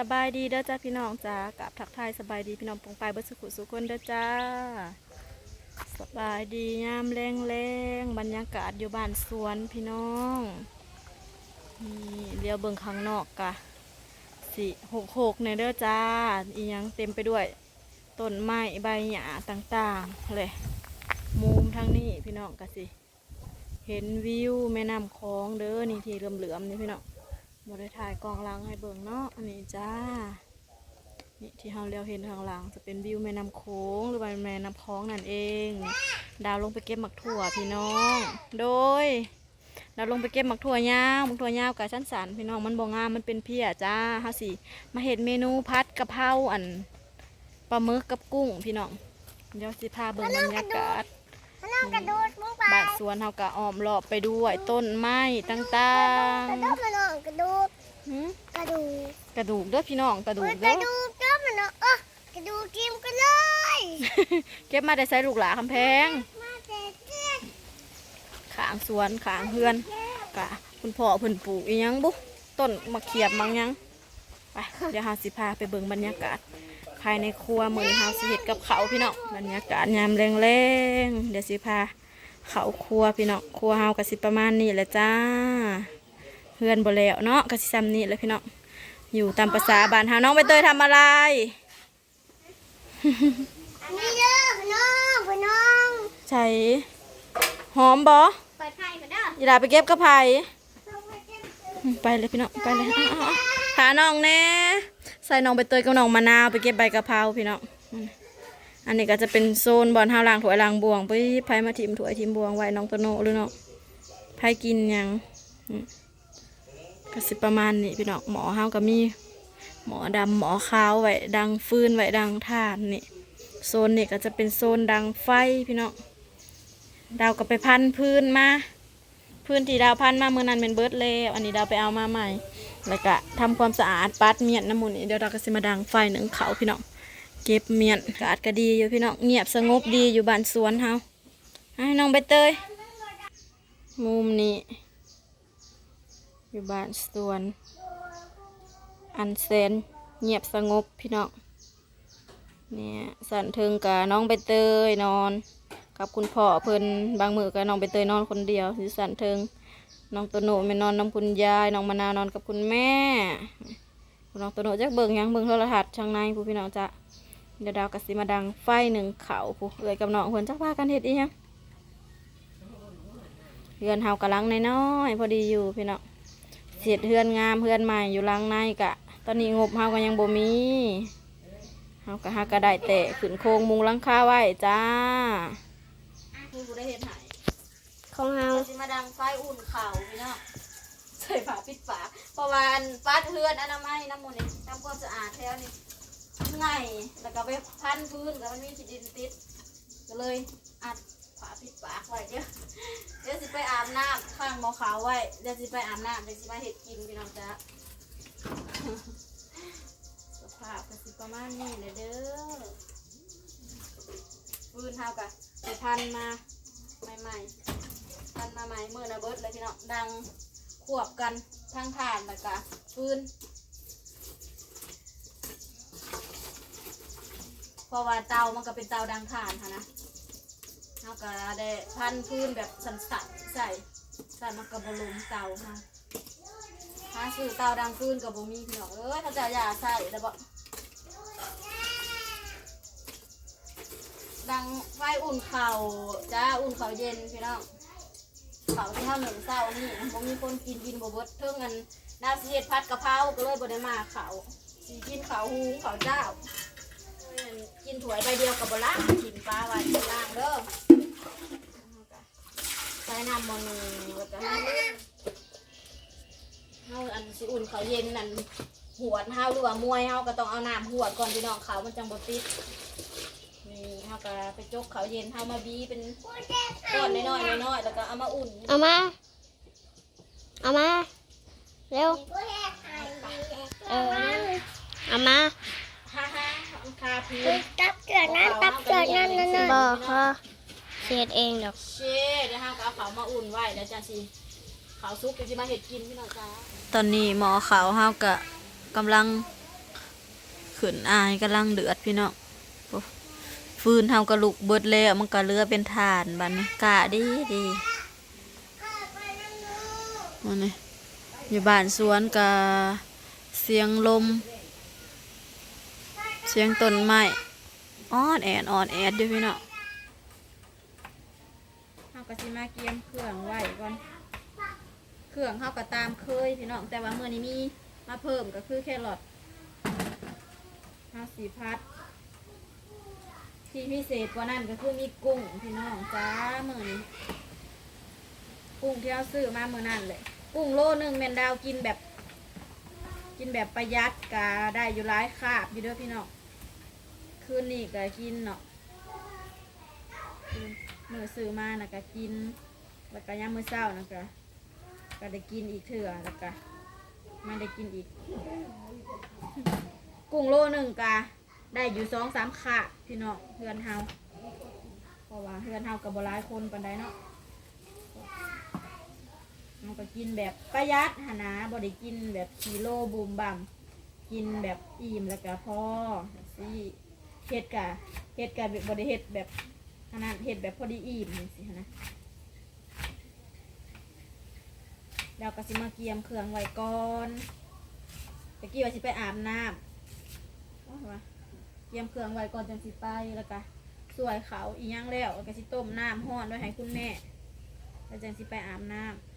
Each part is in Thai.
สบายดีเด้อจ้าพี่น้องจ้ากับทักทายสบายดีพี่น้องปองไปเบิดสุขุสุขคนเด้อจ้า สบายดียามแรงแรงบรรยากาศอยู่บ้านสวนพี่น้องนี่เลี้ยวเบิ่งข้างนอกกะสี่หกหกในเด้อจ้าอียังเต็มไปด้วยต้นไม้ใบหญ้าต่างๆเลยมุมทางนี้พี่น้องกะสิ เห็นวิวแม่น้ำคลองเด้อนี่ที่เหลือมๆนี่พี่น้อง บได้ถ่ายกองหลังให้เบิ่งเนาะอันนี้จ้า นี่ที่เราเลี้ยวเห็นข้างหลัง จะเป็นวิวแม่น้ำโขงหรือว่าแม่น้ำคลองนั่นเอง ดาวลงไปเก็บหมักถั่วพี่น้อง โดย ดาวลงไปเก็บหมักถั่วยาวหมักถั่วยาวกับชั้นสันพี่น้องมันบ่งามมันเป็นเพียจ้าฮาสิมาเห็ดเมนูพัดกะเพราอันปลาหมึกกับกุ้งพี่น้องเดี๋ยวสิพาเบิ่งบรรยากาศ กระโดดมุ้งไปบ้านสวนเฮากะอ้อมรอบไปด้วยต้นไม้ต่างกระโดดมันน้องกระโดดๆหืมกระดูกกระดูกเด้อพี่น้องกระดูเอ้กยกเด้ระอ ดูกเจ้ามันน้องเออกระดูกกิมกันเลยเก็บมาได้ใส่ลูกหลาคำแพงมาเด็ดเด็ดขางสวนขางเฮือนกะคุณพ่อเพิ่นปลูกอีหยังบุต้นมะเขียบมังหยังไปเดี๋ยวเฮาสิพาไปเบิ่งบรรยากาศ ภายในครัวมื้อนี้เฮาสิเฮ็ดกับเขาวพี่น้องบรรยากาศยามแรงๆเดี๋ยวสิพาเข้าครัวพี่น้องครัวเฮาก็สิประมาณนี้แหละจ้าเฮือนบ่แล้วเนาะก็สิซ้ำนี้แหละพี่น้องอยู่ตามภาษาบ้านเฮาน้องใบเตยทำอะไรนี่เด้อพี่น้องพี่น้องใช่หอมบ่เปิดไฟก่อนเด้ออย่าไปเก็บกระไผ่ลงไปเก็บอืมไปเลยพี่น้องไปเลยอะอะอะหาน้องแน่ ใส่น้องใบเตยกับน้องมะนาวไปเก็บใบกะเพราพี่น้องอันนี้ก็จะเป็นโซนบอลห้าวลางถ้วลางบวงไปไผมาทิมถ้วทิมบวงไว้น้องโตโน่หรือน้องไผกินยังก็สิประมาณนี้พี่น้องหมอห้าวก็มีหมอดำหมอขาวไว้ดังฟืนไว้ดังถ่านนี่โซนนี่ก็จะเป็นโซนดังไฟพี่น้องดาวก็ไปพันพื้นมาพื้นที่ดาวพันมาเมื่อนั้นเป็นเบิร์ดแล้วอันนี้ดาวไปเอามาใหม่ แล้วก็ทำความสะอาดปัดเมียนน้ำมูนี่เดี๋ยวเราก็สิมาดังไฟหนึ่งเขาพี่น้องเก็บเมียนกาดก็ดีอยู่พี่น้องเงียบสงบดีอยู่บ้านสวนเฮาให้น้องใบเตยมุมนี้ อยู่บ้านสวน อันเซนเงียบสงบพี่น้องเนี่ยสันเทิงกับน้องใบเตยนอน กับคุณพ่อเพิ่นบางมือกับน้องใบเตยนอนคนเดียวสิสันเทิง น้องตัวโนไม่นอนน้ำคุณยายน้องมะนานอนกับคุณแม่น้องตัวโนจักเบิ่งยังเบิ่งโทรทัศน์ช่างในผู้พี่น้องจะเดี๋ยวดาวกสิมาดังไฟหนึ่งเขาผู้เอ่ยกับน้องเพิ่นจักพากันเฮ็ดอีหยังเฮือนเฮากะลังน้อยพอดีอยู่พี่น้องเสียดเฮือนงามเฮือนใหม่อยู่ลังในกะ ตอนนี้งบเฮาก็ยังบ่มีเฮากะหากระได้แต่ขึ้นโครงมุงลังคาไว้จ้าคือกูได้เห็นไห ของเฮาเราสิมาดังไฟอุ่นเข่าพี่น้องใส่ฝาปิดฝาเพราะว่าอันฟาดเฮือนอนามัยน้ำมันนี่ทำความสะอาดแถวนี่ง่ายแล้วก็ไปพันพื้นแล้วมันมีขีดินติดก็เลยอัดฝาปิดฝาไว้เดี๋ยวเดี๋ยวสิไปอาบน้ำข้างมอขาวไว้เดี๋ยวสิไปอาบน้ำเดี๋ยวสิมาเห็ดกินพี่น้องจ้าสภาพก็สิประมาณนี้เลยเด้อฟืนเท่ากับไปพันมาใหม่ๆ พันมาใหม่เมื่อนะเบิดเลยพี่น้องดังควบกันทั้งถ่านแล้วก็ฟืนเพราะว่าเตามันก็เป็นเตาดังถ่านค่ะนะเท่ากับได้พันฟืนแบบสั่นใส่ใส่มันก็บลุมเตาค่ะหาซื้อเตาดังฟืนกับบมีพี่น้องเอ้ยเขาจะอย่าใส่แล้วบ่ดังไฟอุ่นเข่าจ้าอุ่นเข่าเย็นพี่น้อง เข่าที่เท่าหนึ่งเศร้านี่บ่มีคนกินกินบ่เบิดเท่ากันดาวสิเฮ็ดพัดกะเพราก็เลยบ่ได้มาเขาสิกินข้าวหุงข้าวเจ้าเอ้ยกินถ้วยใบเดียวกับบ่ล้างกินปลาไว้บ่ล้างเด้อใส่น้ำมันแล้วก็ให้เฮาอันสิอุ่นเขาวเย็นนั่นหวดเฮาหรือว่ามวยเฮาก็ต้องเอาน้ำหวดก่อนพี่น้องเขามันจังบ่ติด ก็ไปจกเขาวเย็นเฮามาบีเป็นก้อนน้อยๆน้อยๆแล้วก็เอามาอุ่นเอามา เอามา เร็ว เออ เอามาฮ่าฮ่าคาพีตับเกิดนั่นตับเกิดนั่นนั่นบอกค่ะเสียดเองดอกเช่เดี๋ยวเฮาก็เอาเขาวมาอุ่นไว้เดี๋ยวจะสิเขาวซุปจะสิมาเฮ็ดกินพี่น้องจ้าตอนนี้หมอขาวเฮาก็กำลังขึ้นอายกำลังเดือดพี่น้องโอ้ ฟืนเฮากระลุกเบิดแล้วมันก็เหลือเป็นฐานบัดนี้กะดีดีมันนี่อยู่บ้านสวนกะเสียงลม เสียงต้นไม้อ่อนแอดอ่อนแอดอยู่พี่เน้องเฮาก็สิมาเกียมเครื่องไว้ก่อน เครื่องเฮาก็ตามเคยพี่น้องแต่ว่ามื้อนี้มีมาเพิ่มก็คือแครอทเฮาสีพัด ที่พิเศษกว่านั้นก็คือมีกุ้งพี่น้องจ้ามือนี้กุ้งที่เราซื้อมามื้อนั้นเลยกุ้งโลหนึงแมนดาวกินแบบ กินแบบประหยัดก็ได้อยู่หลายคาบอยู่เด้อพี่น้องคืนนี้ก็กินเนาะคืนมื้อซื้อมานะก็กินแล้วก็ย่ามมื้อเช้านะก็ก็ได้กินอีกเถื่อแล้วก็ไม่ได้กินอีก กุ้งโลหนึ่งกะ ได้อยู่สองสามขาพี่น้องเพื่อนเฮาเพราะว่าเพื่อนเฮากับบหลายคนปันไดเนาะเราก็กินแบบประหยัดหนนะบ่ได้กินแบบกิโลบูมบัมกินแบบอิ่มแล้วก็พอสิเฮ็ดกะเฮ็ดกะบ่ได้เฮ็ดแบบขนาดเฮ็ดแบบพอดีอิ่มสินนะเราก็สิมาเกียมเครื่องไว้ก่อนตะกี้ว่าสิไปอาบน้ำว่า รียมเครื่องไว้ก่อนจังสิไปแล้วก็สวยเขาอีหยังแล้วแล้วก็สิต้มน้ำห้อนไว้ให้คุณแม่แล้วจังสิไปอาบน้ำ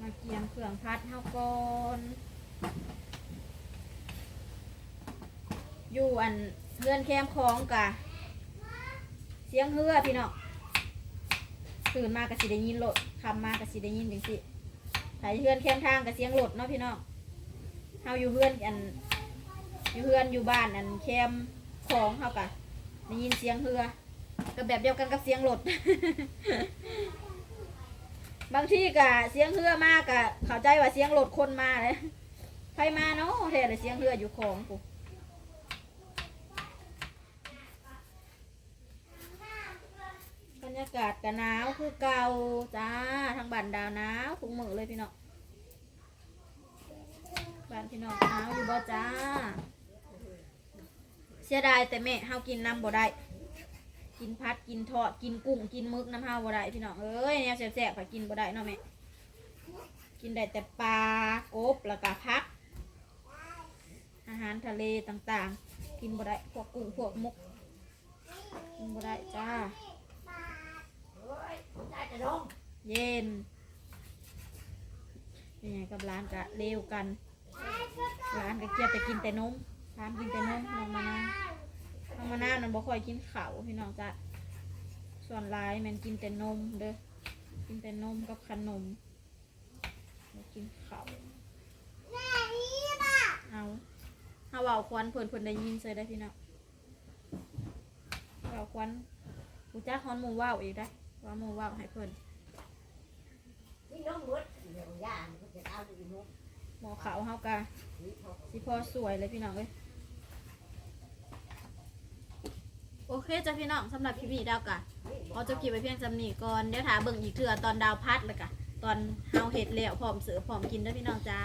มาเกียมเครื่องพัดเฮาก่อนอยู่อันเพื่อนแคมคลองกะเสียงเฮือพี่น้องตื่นมาก็สิได้ยินรถคำมาก็สิได้ยินจังสิถ่ายเฮือนแคมทางก็เสียงรถเนาะพี่น้องเฮาอยู่เฮือนอัน อยู่เฮือนอยู่บ้านอันแคมของเฮากะได้ยินเสียงเฮือก็แบบเดียวกันกับเสียงรถ บางที่ก็เสียงเฮือมากก็เข้าใจว่าเสียงรถคนมาเลยใครมาเนาะแท้เลยเสียงเฮืออยู่ของกูบรรยากาศกันหนาวคือเก่าจ้าทางบ้านดาวหนาวทุกมือเลยพี่น้องบ้านพี่น้องหนาวอยู่บ่จ้า เสียดายแต่แม่เฮากินน้ำบ่ได้ กินพัดกินทอดกินกุ้งกินมึกน้ำเฮาบ่ได้พี่น้องเอ้ยแนวแสบๆไปกินบ่ได้เนาะแม่กินได้แต่ปลากบแล้วก็พัก อาหารทะเลต่างๆ กินบ่ได้พวกกุ้งพวกมุกกินบ่ได้จ้าเย็นเป็นไงกับร้านกะเร็วกันร้านกะเกียบแต่กินแต่นม ร้านกินแต่นมน้องมานาวน้องมานาวนั่นบ่ค่อยกินข้าวพี่น้องจ้ะส่วนร้ายแมันกินแต่นมเด้อกินแต่นมกับขนมบ่กินข้าวเอาเฮาเว้าควันเพิ่นเพิ่นได้ยินใส่ได้พี่น้องเว้าควันกูจ้าฮอนหมูเว้าวอีกได้ว่าหมูเว้าให้เพิ่นหมอขาวเฮากะสิพอสวยเลยพี่น้องเอ้ยโอ เคจ้ะพี่น้องสำหรับคลิปนี้ดาวกะเอาจะกินไปเพียงจำนี้ก่อนเดี๋ยวถาเบิ่งอีกเถื่อตอนดาวพัดเลยกะตอนเฮาเห็ดแล้วพร้อมเสือพร้อมกินเด้อพี่น้องจ้า